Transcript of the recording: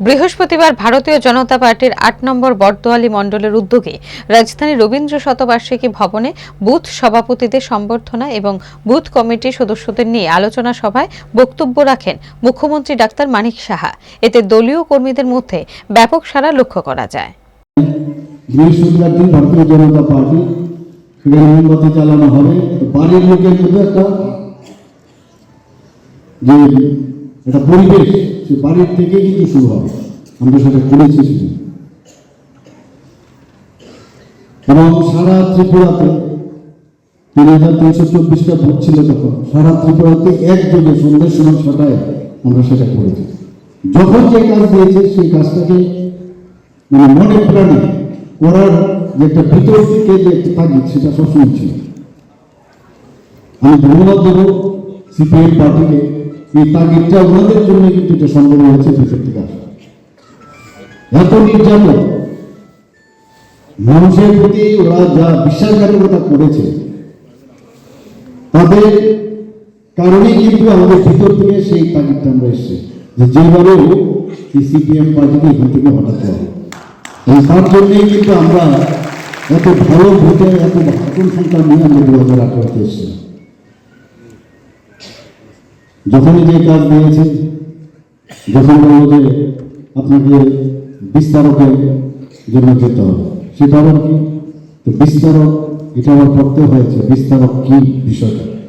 বৃহস্পতিবার ভারতীয় জনতা পার্টির আট নম্বর বটদোয়ালি মণ্ডলের উদ্যোগে রাজধানী রবীন্দ্র শতবার্ষিকী ভবনে বুথ সভাপতিদের সম্বর্ধনা এবং বুথ কমিটির সদস্যদের নিয়ে আলোচনা সভায় বক্তব্য রাখেন মুখ্যমন্ত্রী ডাক্তার মানিক সাহা। এতে দলীয় কর্মীদের মধ্যে ব্যাপক সাড়া লক্ষ্য করা যায়। ভারতীয় জনতা পার্টি চালানো হবে। বাড়ির লোকের মধ্যে একটা একটা পরিবেশ, সে বাড়ির থেকে কিন্তু শুরু হবে। আমরা সেটা করেছি এবং সারা ত্রিপুরাতে তিন হাজার তিনশো চব্বিশটা ভোট ছিল তখন। সারা ত্রিপুরাতে একযোগে সন্ধ্যের সময় ছটায় আমরা সেটা করেছি। যখন যে কাজ দিয়েছে সেই কাজটাকে মানে মনে প্রাণে করার যে একটা ভিতর থেকে যে তাগিদ, সেটা সবসময় ছিল। আমি ধন্যবাদ দেবো। সিপিএম পার্টিকে এই তাগিদটা ওনাদের জন্য কিন্তু এটা সম্ভব হয়েছে আসা এত নির্যাতন। মানুষের প্রতি ওরা যা বিশ্বাসঘাতকতা করেছে, তাদের কারণেই কিন্তু আমাদের ভিতর থেকে সেই তাগিদটা আমরা এসছে, যে যেভাবেও এই সিপিএম পার্টিকে এখান থেকে হটাতে হবে। এই তার জন্যই কিন্তু আমরা এত ভালো ভোটে এত ভাষণ সংখ্যা নিয়ে আমরা দু হাজার আঠারোতে এসেছিলাম। যখনই যে কাজ দিয়েছে যখন বলব আপনাকে বিস্তারকের জন্য যেতে হবে। সেটা আবার কি? তো বিস্তারক, এটা আমার পড়তে হয়েছে, বিস্তারক কি বিষয়টা?